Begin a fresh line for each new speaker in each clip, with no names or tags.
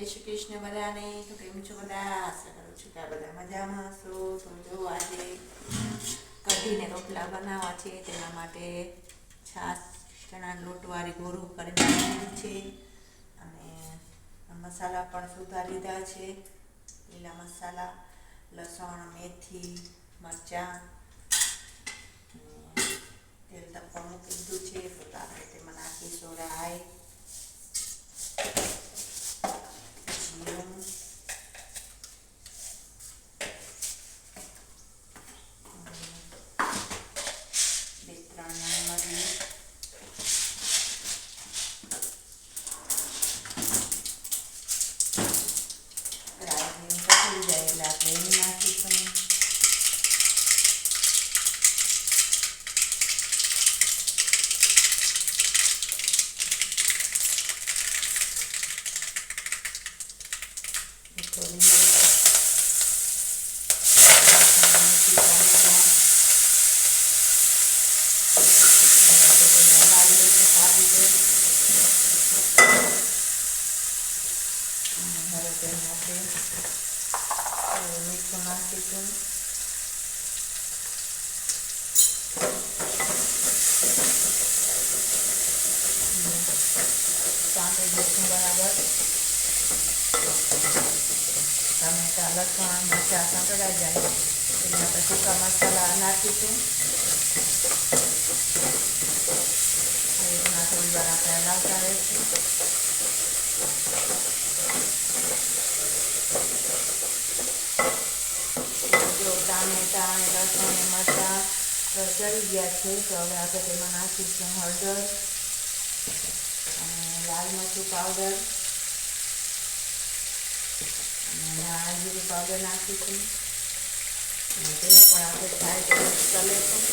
જય શ્રી કૃષ્ણ બધાને. તો કેમ છો બધા? આશા કરું છું કે બધા મજામાં હશો. તો જો આજે કઢીને રોટલા બનાવવા છે, તેના માટે છાશ, ચણા, લોટવાળી ગોરું કરી છે. અને મસાલા પણ સુધા લીધા છે. લીલા મસાલા, લસણ, મેથી, મરચાં તેલ તપવા મૂકી દીધું છે. તો આપણે તેમાં નાખીશું રાઈ. Yeah. નાખીશું ચાંદે દઈશું બરાબર ટામેટા લસણ મરચાં સંકળાઈ જાય એટલે આપણે સૂકા મસાલા નાખીશું એ રીતના થોડી વાર આપણે હલાવતા રહીશું જો ટામેટા અને મરચાં ચડી ગયા છે તો હવે આપણે તેમાં નાખીશું હળદર અને લાલ મરચું પાવડર અને ધાણા જીરું પાવડર નાખીશું અને તેને પણ આપણે ફ્રાય ચલેશું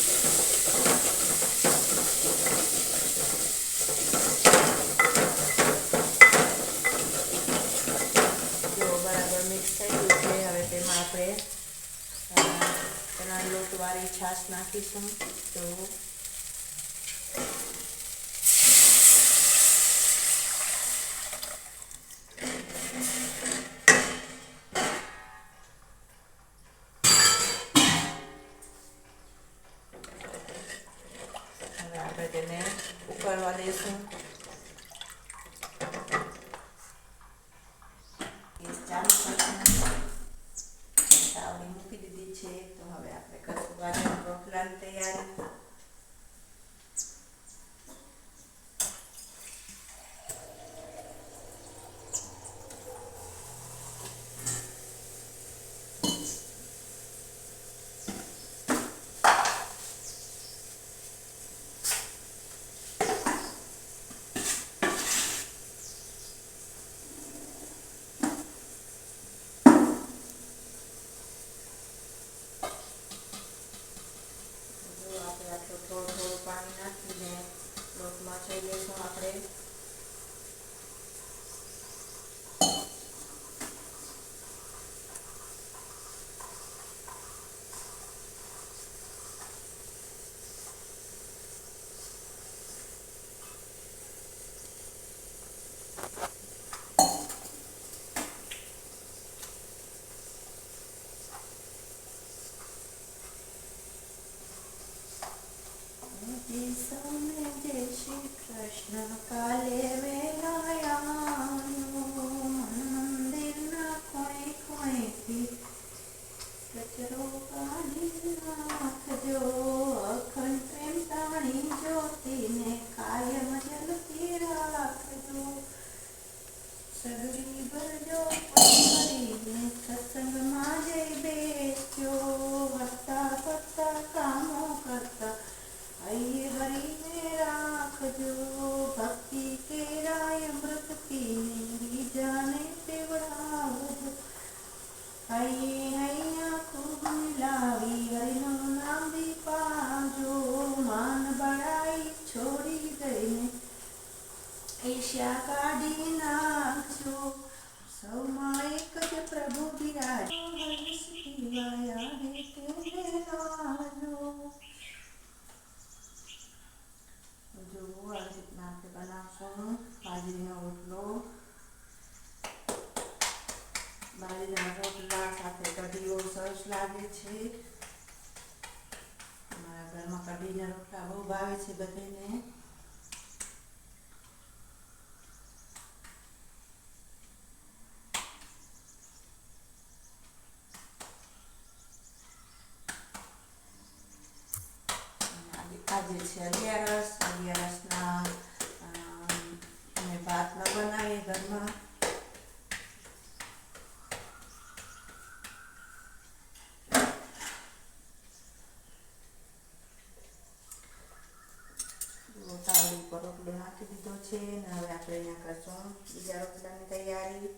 જો બરાબર મિક્સ થઈ ગયું છે હવે તેમાં આપણે અ, ચણા લોટવાળી છાશ નાખીશું. તો હવે આપણે તેને ઉકળવા દઈશું ગેસ ચાલુ કરશું તાવડી મૂકી દીધી છે તો હવે આપણે કરશું બાજરાના રોટલાની તૈયારી જો આપણે આટલું થોડું થોડું પાણી નાખીને લોટમાં થઈ લઈશું આપણે સૌને જય શ્રી કૃષ્ણ કાલે વેલાયાનું ઈશા રોટલો બાજરીના રોટલા સાથે કઢીઓ સરસ લાગે છે અમારા ઘરમાં કઢીના રોટલા બહુ ભાવે છે બધાને આજે છે અગિયારસ અગિયારસના અમે ભાત બનાવીએ ઘરમાં. જો તાવડી પર રોટલો નાખી દીધો છે અને હવે આપણે અહીંયા કરશું બીજા રોટલાની તૈયારી.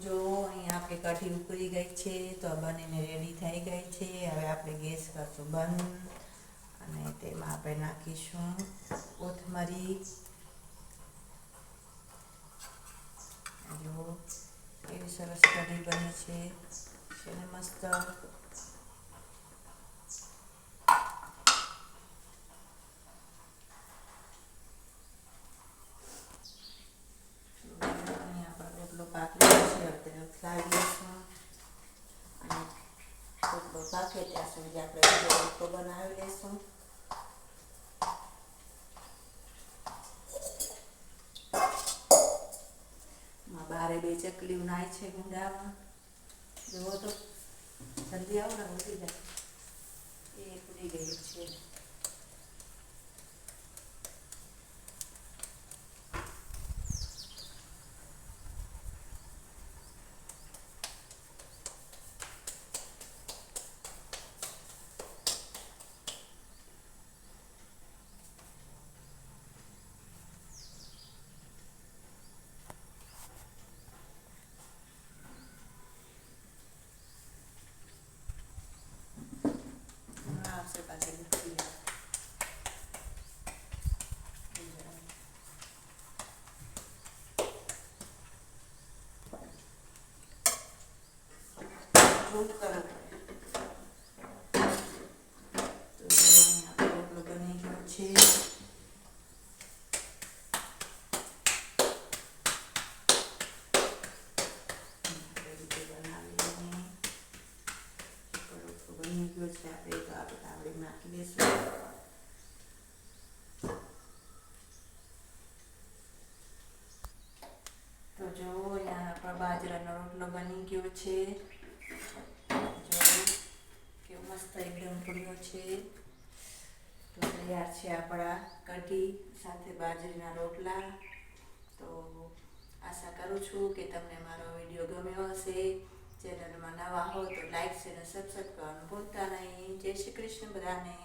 જો અહીં આપણી કઢી ઉકળી ગઈ છે. તો બનીને રેડી થઈ ગઈ છે. હવે આપણે ગેસ કરશું બંધ. અને તેમાં આપણે નાખીશું કોથમરી જો એવી સરસ કઢી બની છે છે. ને મસ્ત અહીં આપણે રોટલો પાકી ગયો છે અત્યારે ઉથલાવી લઈશું અને રોટલો પાકે ત્યાં સુધી આપણે બીજો રોટલો બનાવી લઈશું માં બારે બે ચકલીઓ નાય છે ગુંડામાં. જુઓ તો જલ્દી આવો ને ઉઠી જાય. એ ઉડી ગઈ છે હમણાં આવશે પાછી ઉઠી જાય ખૂબ કરવું પડે તો જો અહીં આપણો રોટલો બની ગયો છે આપણે રીતે બનાવી લઈએ રોટલો બની ગયો છે આપણે તો આપણે તાવડી નાખી દઈશું તો જો અહીંયા આપણો બાજરાનો રોટલો બની ગયો છે જો કેવો મસ્ત એકદમ ફૂલ્યો છે. તો તૈયાર છે આપણા કઢી સાથે બાજરીના રોટલા. તો આશા કરું છું કે તમને મારો વીડિયો ગમ્યો હશે. ચેનલમાં નવા હો તો લાઈક અને સબસ્ક્રાઈબ કરવાનું ભૂલતા નહીં. જય શ્રી કૃષ્ણ બધાને.